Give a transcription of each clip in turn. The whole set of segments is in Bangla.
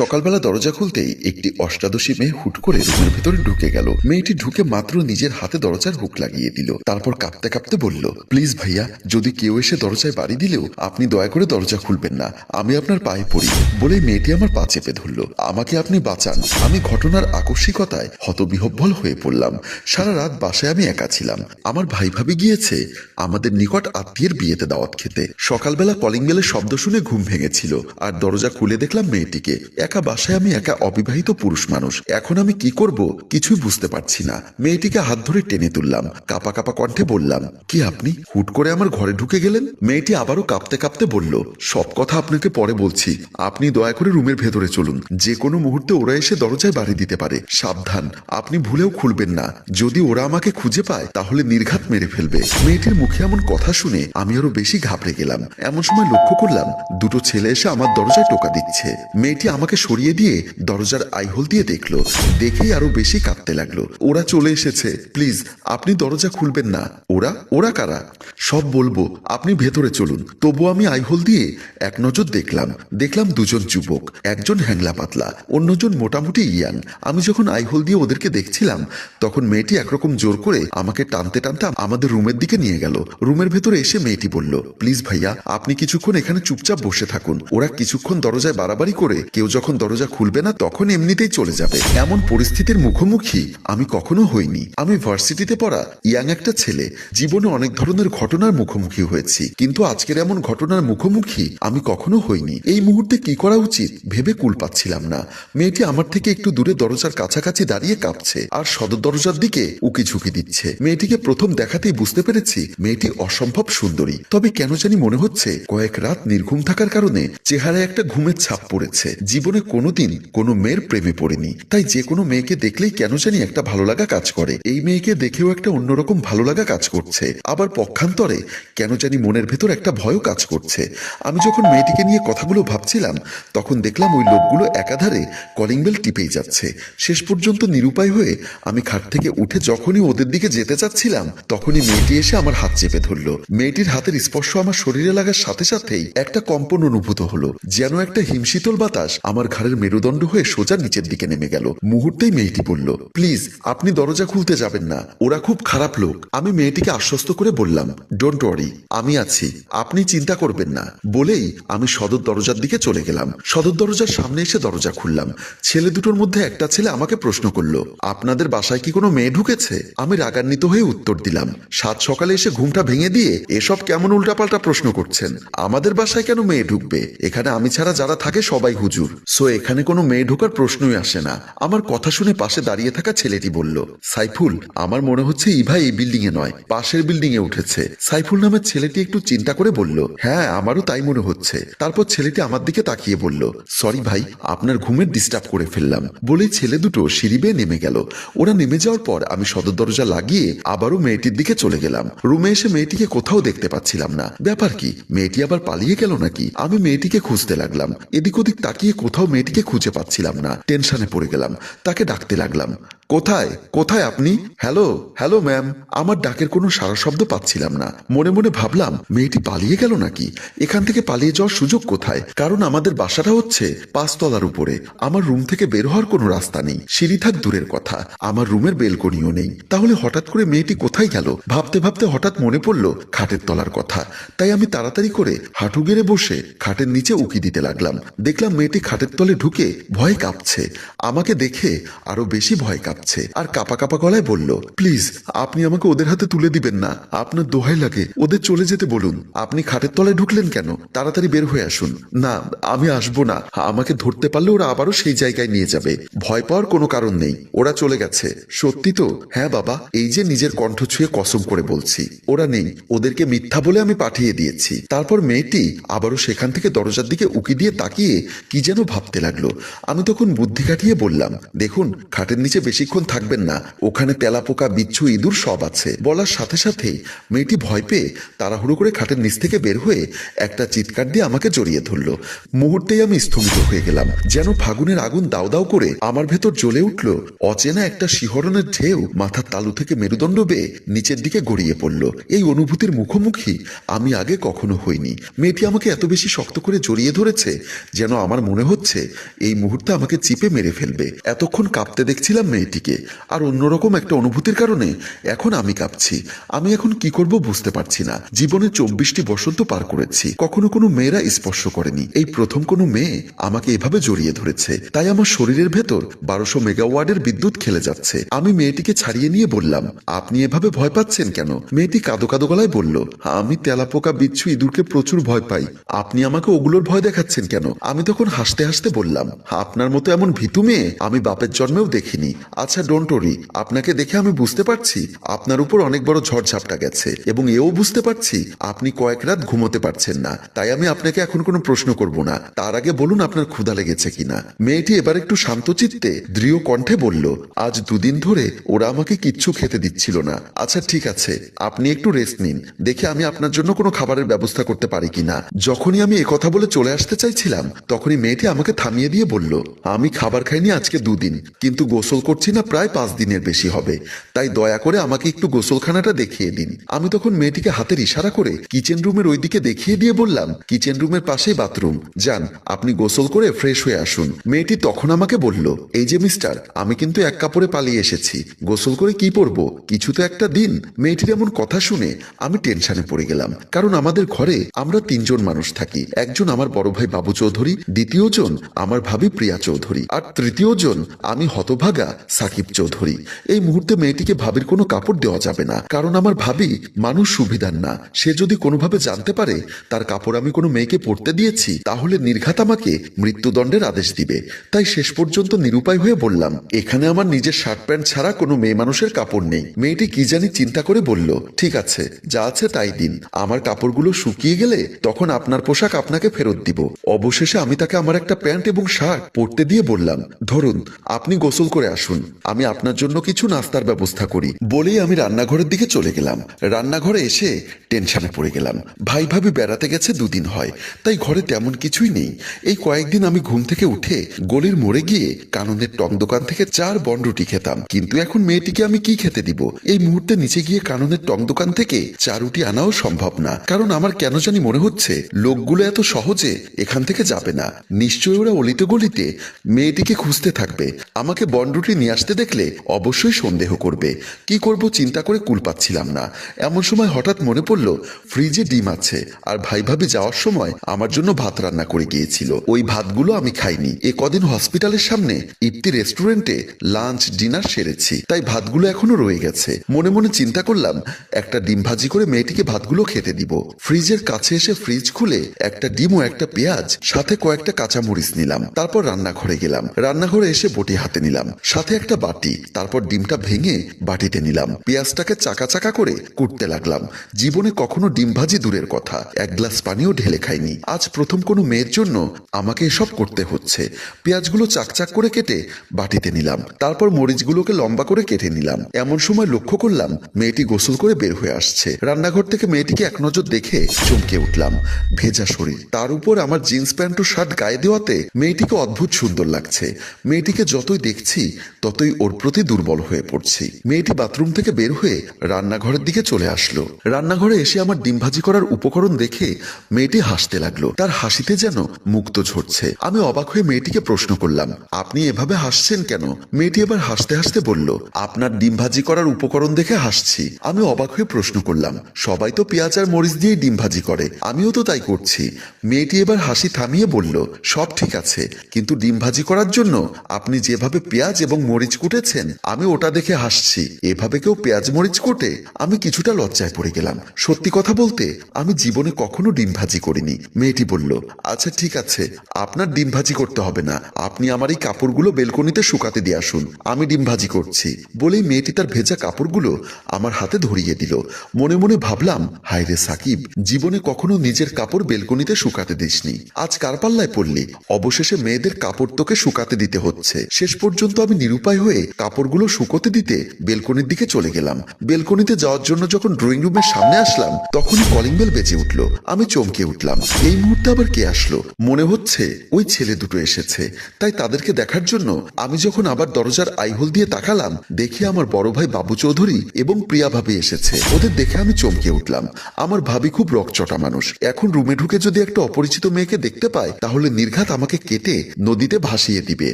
সকালবেলা দরজা খুলতেই একটি অষ্টাদশী মেয়ে হুট করে রুমের ভেতরে ঢুকে গেল। মেয়েটি ঢুকে মাত্র নিজের হাতে দরজার হুক লাগিয়ে দিল। তারপর কাঁপতে কাঁপতে বলল, প্লিজ ভাইয়া, যদি কেউ এসে দরজায় বাড়ি দিলেও আপনি দয়া করে দরজা খুলবেন না। আমি আপনার পায়ে পড়ি। বলে মেয়েটি আমার পা চেপে ধরল। আমাকে আপনি বাঁচান। আমি ঘটনার আকস্মিকতায় হতবিহব্বল হয়ে পড়লাম। সারা রাত বাসায় আমি একা ছিলাম। আমার ভাই ভাবি গিয়েছে আমাদের নিকট আত্মীয়ের বিয়েতে দাওয়াত খেতে। সকালবেলা কলিং বেলের শব্দ শুনে ঘুম ভেঙেছিল। আর দরজা খুলে দেখলাম মেয়েটিকে। একা বাসায় আমি একা অবিবাহিত পুরুষ মানুষ। এখন আমি কি করব কিছুই বুঝতে পারছি না। মেয়েটিকে হাত ধরে টেনে তুললাম, কাপা কাপা কণ্ঠে বললাম, কি আপনি? হুট করে আমার ঘরে ঢুকে গেলেন? মেয়েটি আবারও কাঁপতে কাঁপতে বলল, সব কথা আপনাকে পরে বলছি। আপনি দয়া করে রুমের ভেতরে চলুন। যে কোনো মুহূর্তে ওরা এসে দরজায় বাড়ি দিতে পারে। সাবধান। আপনি ভুলেও খুলবেন না। যদি ওরা আমাকে খুঁজে পায়, তাহলে নির্ঘাত মেরে ফেলবে। মেয়েটির মুখে এমন কথা শুনে আমি আরও বেশি ঘাবড়ে গেলাম। এমন সময় লক্ষ্য করলাম, দুটো ছেলে এসে আমার দরজায় টোকা দিচ্ছে। মেয়েটি আমাকে সরিয়ে দিয়ে দরজার আইহোল দিয়ে দেখল। দেখেই আরও বেশি কাঁদতে লাগল। ওরা চলে এসেছে। প্লিজ, আপনি দরজা খুলবেন না। ওরা? ওরা কারা? সব বলব, আপনি ভেতরে চলুন। তবু আমি আইহোল দিয়ে এক নজর দেখলাম। দেখলাম দুজন যুবক। একজন হ্যাংলা পাতলা, অন্যজন মোটামুটি ইয়াং। আমি যখন আইহোল দিয়ে ওদেরকে দেখছিলাম, তখন মেয়েটি একরকম জোর করে আমাকে টানতে টানতে আমাদের রুমের দিকে নিয়ে গেল। রুমের ভেতরে এসে মেয়েটি বলল, প্লিজ ভাইয়া, আপনি কিছুক্ষণ এখানে চুপচাপ বসে থাকুন। ওরা কিছুক্ষণ দরজায় বাড়াবাড়ি করে কেউ যখন দরজা খুলবে না, তখন এমনিতেই চলে যাবে। এমন পরিস্থিতির মুখোমুখি আমি কখনো হইনি। আমি ভার্সিটিতে পড়া ইয়াং একটা ছেলে। জীবনে অনেক ধরনের ঘটনার মুখোমুখি হয়েছি। কিন্তু আজকের এমন ঘটনার মুখোমুখি আমি কখনো হইনি। এই মুহূর্তে কি করা উচিত ভেবে কুল পাচ্ছিলাম না। মেয়েটি আমার থেকে একটু দূরে দরজার কাছাকাছি দাঁড়িয়ে কাঁপছে আর সদর দরজার দিকে উকি ঝুঁকি দিচ্ছে। মেয়েটিকে প্রথম দেখাতেই বুঝতে পেরেছি মেয়েটি অসম্ভব সুন্দরী। তবে কেন জানি মনে হচ্ছে কয়েক রাত নির্ঘুম থাকার কারণে চেহারায় একটা ঘুমের ছাপ পড়েছে। জীবনে কোনোদিন কোনো মেয়ের প্রেমে পড়েনি। তাই যে কোনো মেয়েকে দেখলেই কেন জানি একটা ভালো লাগা কাজ করে। এই মেয়েকে দেখেও একটা অন্যরকম ভালো লাগা কাজ করছে। আবার পক্ষান্তরে কেন জানি মনের ভেতর একটা ভয়ও কাজ করছে। আমি যখন মেয়েটিকে নিয়ে কথাগুলো ভাবছিলাম, তখন দেখলাম ওই লোকগুলো একাধারে কলিং বেল টিপেই যাচ্ছে। শেষ পর্যন্ত নিরুপায় হয়ে আমি খাট থেকে উঠে যখনই ওদের দিকে যেতে চাচ্ছিলাম, তখনই মেয়েটি এসে আমার হাত চেপে ধরলো। মেয়েটির হাতের স্পর্শ আমার শরীরে লাগার সাথে সাথেই একটা কম্পন অনুভূত হলো। যেন একটা হিমশীতল বাতাস আমার ঘাড়ের মেরুদণ্ড হয়ে সোজা নিচের দিকে নেমে গেল। মুহূর্তেই মেয়েটি বলল, প্লিজ, আপনি দরজা খুলতে যাবেন না। ওরা খুব খারাপ লোক। আমি মেয়েটিকে আশ্বস্ত করে বললাম ডোন্ট ওয়ারি আমি আছি। আপনি চিন্তা করবেন না। বলেই আমি সদর দরজার দিকে চলে গেলাম। সদর দরজার সামনে এসে দরজা খুললাম। ছেলে দুটোর মধ্যে একটা ছেলে আমাকে প্রশ্ন করল, আপনাদের বাসায় কি কোনো মেয়ে ঢুকেছে? আমি রাগান্বিত হয়ে উত্তর দিলাম, সাত সকালে এসে ঘুমটা ভেঙে দিয়ে এসব কেমন উল্টাপাল্টা প্রশ্ন করছেন? আমাদের বাসায় কেন মেয়ে ঢুকবে? এখানে আমি ছাড়া যারা থাকে সবাই হুজুর। সো এখানে কোনো মেয়ে ঢোকার প্রশ্নই আসে না। আমার কথা শুনে পাশে দাঁড়িয়ে থাকা ছেলেটি বলল, সাইফুল, আমার মনে হচ্ছে ইভা এই বিল্ডিং এ নয়, পাশের বিল্ডিং এ উঠেছে। সাইফুল নামের ছেলেটি একটু চিন্তা করে বলল হ্যাঁ আমারও তাই মনে হচ্ছে। তারপর ছেলেটি আমার দিকে তাকিয়ে বলল, সরি ভাই, আপনার ঘুমের ডিস্টার্ব করে ফেললাম। বলে ছেলে দুটো সিঁড়ি বেয়ে নেমে গেল। ওরা নেমে যাওয়ার পর আমি সদর দরজা লাগিয়ে আবারও মেয়েটির দিকে চলে গেলাম। রুমে এসে মেয়েটিকে কোথাও দেখতে পাচ্ছিলাম না। ব্যাপার কি, মেয়েটি আবার পালিয়ে গেল নাকি? আমি মেয়েটিকে খুঁজতে লাগলাম। এদিক ওদিক তাকিয়ে কোথাও মেয়েটিকে খুঁজে পাচ্ছিলাম না। টেনশনে পড়ে গেলাম। তাকে ডাকতে লাগলাম। কোথায়? কোথায় আপনি? হ্যালো? Hello, ma'am. আমার ডাকের কোনো সারা শব্দ পাচ্ছিলাম না। মনে মনে ভাবলাম, মেয়েটি পালিয়ে গেল নাকি? এখান থেকে পালিয়ে যাওয়ার সুযোগ কোথায়? কারণ আমাদের বাসাটা হচ্ছে পাঁচতলার উপরে। আমার রুম থেকে বের হওয়ার কোনো রাস্তা নেই। সিঁড়ি থাক দূরের কথা। আমার রুমের বেলকনিও নেই। তাহলে হঠাৎ করে মেয়েটি কোথায় গেল? ভাবতে ভাবতে হঠাৎ মনে পড়ল, খাটের তলার কথা। তাই আমি তাড়াতাড়ি করে হাঁটু গেড়ে বসে খাটের নিচে উকি দিতে লাগলাম। দেখলাম মেয়েটি খাটের তলে ঢুকে ভয় কাঁপছে। আমাকে দেখে আরও বেশি ভয় কাঁপছে। আর কাপা কাপা গলায় বলল, প্লিজ, আপনি আমাকে ওদের হাতে তুলে দিবেন না। আপনার দোহাই লাগে। ওদের চলে যেতে বলুন। আপনি খাটের তলায় ঢুকলেন কেন? তাড়াতাড়ি বের হয়ে আসুন। না, আমি আসব না। আমাকে ধরতে পারলে ওরা আবারও সেই জায়গায় নিয়ে যাবে। ভয় পাওয়ার কোনো কারণ নেই। ওরা চলে গেছে। সত্যি তো? হ্যাঁ বাবা, এই যে নিজের কণ্ঠ ছুঁয়ে কসম করে বলছি। ওরা নেই। ওদেরকে মিথ্যা বলে আমি পাঠিয়ে দিয়েছি। তারপর মেয়েটি আবারও সেখান থেকে দরজার দিকে উকি দিয়ে তাকিয়ে কি যেন ভাবতে লাগল। আমি তখন বুদ্ধি কাটিয়ে বললাম, দেখুন, খাটের নিচে বেশিক্ষণ বেশিক্ষণ থাকবেন না। ওখানে তেলাপোকা, বিচ্ছু, ইঁদুর সব আছে। বলার সাথে সাথেই মেয়েটি ভয় পেয়ে তাড়াহুড়ো করে খাটের নিচ থেকে বের হয়ে একটা চিৎকার দিয়ে আমাকে জড়িয়ে ধরলো। মুহূর্তেই আমি স্থগিত হয়ে গেলাম। যেন ফাগুনের আগুন দাউ দাউ করে আমার ভেতর জ্বলে উঠল। অচেনা একটা শিহরণের ঢেউ মাথার তালু থেকে মেরুদণ্ড বেয়ে নিচের দিকে গড়িয়ে পড়ল। এই অনুভূতির মুখোমুখি আমি আগে কখনো হইনি। মেয়েটি আমাকে এত বেশি শক্ত করে জড়িয়ে ধরেছে যেন আমার মনে হচ্ছে এই মুহূর্তে আমাকে চিপে মেরে ফেলবে। এতক্ষণ কাঁপতে দেখছিলাম মেয়েটিকে আর অন্যরকম একটা অনুভূতির কারণে এখন আমি কাঁপছি। আমি এখন কি করব বুঝতে পারছি না। জীবনে চব্বিশটি বসন্ত পার করেছি। কখনো কোনো মেয়েরা স্পর্শ করেনি। এই প্রথম কোনো মেয়ে আমাকে এভাবে জড়িয়ে ধরেছে। তাই আমার শরীরের ভেতর বারোশো মেগাওয়ার্ডের বিদ্যুৎ খেলে যাচ্ছে। আমি মেয়েটিকে ছাড়িয়ে নিয়ে বললাম, আপনি এভাবে ভয় পাচ্ছেন কেন? মেয়েটি কাদো কাদো গলায় বলল, আমি তেলাপোকা বিচ্ছু ইঁদুরকে প্রচুর ভয় পাই। আপনি আমাকে ওগুলোর ভয় দেখাচ্ছেন কেন? আমি তখন হাসতে হাসতে বললাম, আপনার মতো এমন ভীতু মেয়ে আমি বাপের জন্মেও দেখিনি। আচ্ছা ডোন্ট ওরি আপনাকে দেখে আমি বুঝতে পারছি। আপনার উপর অনেক বড় ঝড়ঝাপটা গেছে। এবং এও বুঝতে পারছি, আপনি কয়েক রাত ঘুমোতে পারছেন না। তাই আমি আপনাকে এখন কোনো প্রশ্ন করব না। তার আগে বলুন আপনার ক্ষুধা লেগেছে কিনা। মেয়েটি এবার একটু শান্ত চিত্তে দৃঢ় কণ্ঠে বলল, আজ দুদিন ধরে ওরা আমাকে কিচ্ছু খেতে দিচ্ছিল না। আচ্ছা ঠিক আছে, আপনি একটু রেস্ট নিন। দেখে আমি আপনার জন্য কোনো খাবারের ব্যবস্থা করতে পারি কিনা। যখনই আমি একথা বলে চলে আসতে চাইছিলাম, তখনই মেয়েটি আমাকে থামিয়ে দিয়ে বলল, আমি খাবার খাইনি আজকে দুদিন, কিন্তু গোসল করছি না প্রায় পাঁচ দিনের বেশি হবে। তাই দয়া করে আমাকে একটু গোসলখানাটা দেখিয়ে দিন। আমি তখন মেয়েটিকে হাতের ইশারা করে কিচেন রুমের ওইদিকে দেখিয়ে দিয়ে বললাম, কিচেন রুমের পাশেই বাথরুম। যান, আপনি গোসল করে ফ্রেশ হয়ে আসুন। মেয়েটি তখন আমাকে বলল, এই যে মিস্টার, আমি কিন্তু এক কাপড়ে পালিয়ে এসেছি। গোসল করে কি পরব? কিছু তো একটা দিন। মেয়েটির এমন কথা শুনে আমি টেনশনে পড়ে গেলাম, কারণ আমাদের ঘরে আমরা তিনজন মানুষ থাকি। একজন আমার বড় ভাই বাবু চৌধুরী দ্বিতীয় জন আমার ভাবি প্রিয়া চৌধুরী। আর তৃতীয় জন আমি হতভাগা সাকিব চৌধুরী। এই মুহূর্তে মেয়েটিকে ভাবির কোনো কাপড় দেওয়া যাবে না। কারণ আমার ভাবি মানুষ সুবিধার না। সে যদি কোনোভাবে জানতে পারে, তার কাপড় আমি কোনো মেয়েকে পরতে দিয়েছি, তাহলে নির্ঘাত আমাকে মৃত্যুদণ্ডের আদেশ দিবে। তাই শেষ পর্যন্ত নিরুপায় হয়ে বললাম, এখানে আমার নিজের শার্ট প্যান্ট ছাড়া কোনো মেয়ে মানুষের কাপড় নেই। মেয়েটি কি জানি চিন্তা করে বলল, ঠিক আছে, যা আছে তাই দিন। আমার কাপড়গুলো শুকিয়ে গেলে তখন আপনার পোশাক আপনাকে ফেরত দিব। অবশেষে আমি তাকে আমার একটা প্যান্ট এবং শার্ট পরতে দিয়ে বললাম, ধরুন, আপনি গোসল করে আসুন। আমি আপনার জন্য কিছু নাস্তার ব্যবস্থা করি। বলেই আমি রান্নাঘরের দিকে চলে গেলাম। রান্নাঘরে এসে টেনশনে পড়ে গেলাম। ভাই ভাবি বেড়াতে গেছে দুদিন হয়, তাই ঘরে তেমন কিছুই নেই। এই কয়েকদিন আমি ঘুম থেকে উঠে গলির মোড়ে গিয়ে কাননের টং দোকান থেকে চার বনরুটি খেতাম। কিন্তু এখন মেয়েটিকে আমি কি খেতে দিব? এই মুহূর্তে নিচে গিয়ে কাননের টং দোকান থেকে চা রুটি আনাও সম্ভব না। কারণ আমার কেন জানি মনে হচ্ছে, লোকগুলো এত সহজে এখান থেকে যাবে না। নিশ্চয়ই ওরা অলিতে গলিতে মেয়েটিকে খুঁজতে থাকবে। আমাকে বনরুটি নিয়ে আসতে দেখলে অবশ্যই সন্দেহ করবে। কি করব চিন্তা করে কুল পাচ্ছিলাম না। এমন সময় হঠাৎ মনে পড়ল, ফ্রিজে ডিম আছে। আর ভাই ভাবি যাওয়ার সময় আমার জন্য ভাত রান্না করে গিয়েছিল। ওই ভাতগুলো আমি খাইনি। এ কদিন হসপিটালের সামনে ইপ্তি রেস্টুরেন্টে লাঞ্চ, ডিনার সেরেছি। তাই ভাতগুলো এখনও রয়ে গেছে। মনে মনে চিন্তা করলাম, একটা ডিম ভাজি করে মেয়েটিকে ভাতগুলো খেতে দিব। ফ্রিজের কাছে এসে ফ্রিজ খুলে একটা ডিম ও একটা পেঁয়াজ, সাথে কয়েকটা কাঁচামরিচ নিলাম। তারপর রান্নাঘরে গেলাম। রান্নাঘরে এসে বটি হাতে নিলাম। সাথে একটা বাটি, তারপর ডিমটা ভেঙে বাটিতে নিলাম। পেঁয়াজটাকে চাকা চাকা করে কুটতে লাগলাম। জীবনে কখনো ডিম ভাজি দূরের কথা। এক গ্লাস পানিও ঢেলে খাইনি। আজ প্রথম কোনো মেয়ের জন্য আমাকে এসব করতে হচ্ছে। পেঁয়াজগুলো চাকচাক করে কেটে বাটিতে নিলাম। তারপর মরিচগুলোকে লম্বা করে কেটে নিলাম। এমন সময় লক্ষ্য করলাম, মেয়েটি গোসল করে বের হয়ে আসছে। রান্নাঘর থেকে মেয়েটিকে এক নজর দেখে চমকে উঠলাম। ভেজা শরীর। তার উপর আমার জিন্স প্যান্ট ও শার্ট গায়ে দেওয়াতে মেয়েটিকে অদ্ভুত সুন্দর লাগছে। মেয়েটিকে যতই দেখছি ততই ওর প্রতি দুর্বল হয়ে পড়ছি। মেয়েটি বাথরুম থেকে বের হয়ে রান্নাঘরের দিকে চলে আসলো। রান্নাঘরে এসে আমার ডিম ভাজি করার উপকরণ দেখে মেয়েটি হাসতে লাগল। তার হাসিতে যেন মুক্ত ঝরছে। আমি অবাক হয়ে মেয়েটিকে প্রশ্ন করলাম, আপনি এভাবে হাসছেন কেন? মেয়েটি এবার হাসতে হাসতে বলল, আপনার ডিম ভাজি করার উপকরণ দেখে হাসছি। আমি অবাক হয়ে প্রশ্ন করলাম, সবাই তো পেঁয়াজ আর মরিচ দিয়ে ডিম ভাজি করে, আমিও তো তাই করছি। মেয়েটি এবার হাসি থামিয়ে বলল, সব ঠিক আছে, কিন্তু ডিম ভাজি করার জন্য আপনি যেভাবে পেঁয়াজ এবং মরিচ কুটেছেন। আমি ওটা দেখে হাসছি। এভাবে কেউ পেঁয়াজ মরিচ কোটে, আমি কিছুটা লজ্জায় পড়ে গেলাম। সত্যি কথা বলতে, আমি জীবনে কখনো ডিম ভাজি করিনি। মেয়েটি বলল আচ্ছা ঠিক আছে। আপনার ডিম ভাজি করতে হবে না। আপনি আমার এই কাপড়গুলো বেলকনিতে শুকাতে দিয়ে আসুন। আমি ডিম ভাজি করছি। বলেই মেয়েটি তার ভেজা কাপড়গুলো আমার হাতে ধরিয়ে দিল। মনে মনে ভাবলাম, হায় রে সাকিব, জীবনে কখনো নিজের কাপড় বেলকনিতে শুকাতে দিসনি। আজ কার পাল্লায় পড়লি? অবশেষে মেয়েদের কাপড় তোকে শুকাতে দিতে হচ্ছে। শেষ পর্যন্ত আমি নিরুপায় হয়ে কাপড়গুলো শুকোতে দিতে বেলকনির দিকে চলে গেলাম। বেলকনিতে যাওয়ার জন্য যখন ড্রয়িং রুমের সামনে আসলাম, তখনই কলিং বেল বেজে উঠল। আমি চমকে উঠলাম। এই মুহূর্তে আবার কে আসলো? মনে হচ্ছে ওই ছেলে দুটো এসেছে। তাই তাদেরকে দেখার জন্য আমি যখন আবার দরজার আইহোল দিয়ে তাকালাম, দেখি আমার বড় ভাই বাবু চৌধুরী এবং প্রিয়া ভাবি এসেছে। ওদের দেখে আমি চমকে উঠলাম। আমার ভাবি খুব রকচটা মানুষ। এখন রুমে ঢুকে যদি একটা অপরিচিত মেয়েকে দেখতে পায়, তাহলে নির্ঘাত আমাকে কেটে নদীতে ভাসিয়ে দিবে।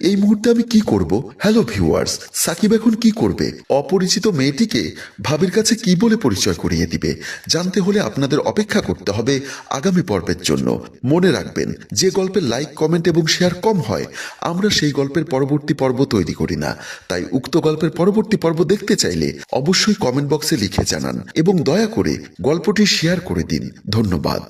এই মুহূর্তে আমি কি করব? হ্যালো ভিউয়ার্স সাকিব এখন কি করবে? অপরিচিত মেয়েটিকে ভাবির কাছে কি বলে পরিচয় করিয়ে দিবে? জানতে হলে আপনাদের অপেক্ষা করতে হবে আগামী পর্বের জন্য। মনে রাখবেন, যে গল্পের লাইক কমেন্ট এবং শেয়ার কম হয়, আমরা সেই গল্পের পরবর্তী পর্ব তৈরি করি না। তাই উক্ত গল্পের পরবর্তী পর্ব দেখতে চাইলে অবশ্যই কমেন্ট বক্সে লিখে জানান এবং দয়া করে গল্পটি শেয়ার করে দিন। ধন্যবাদ।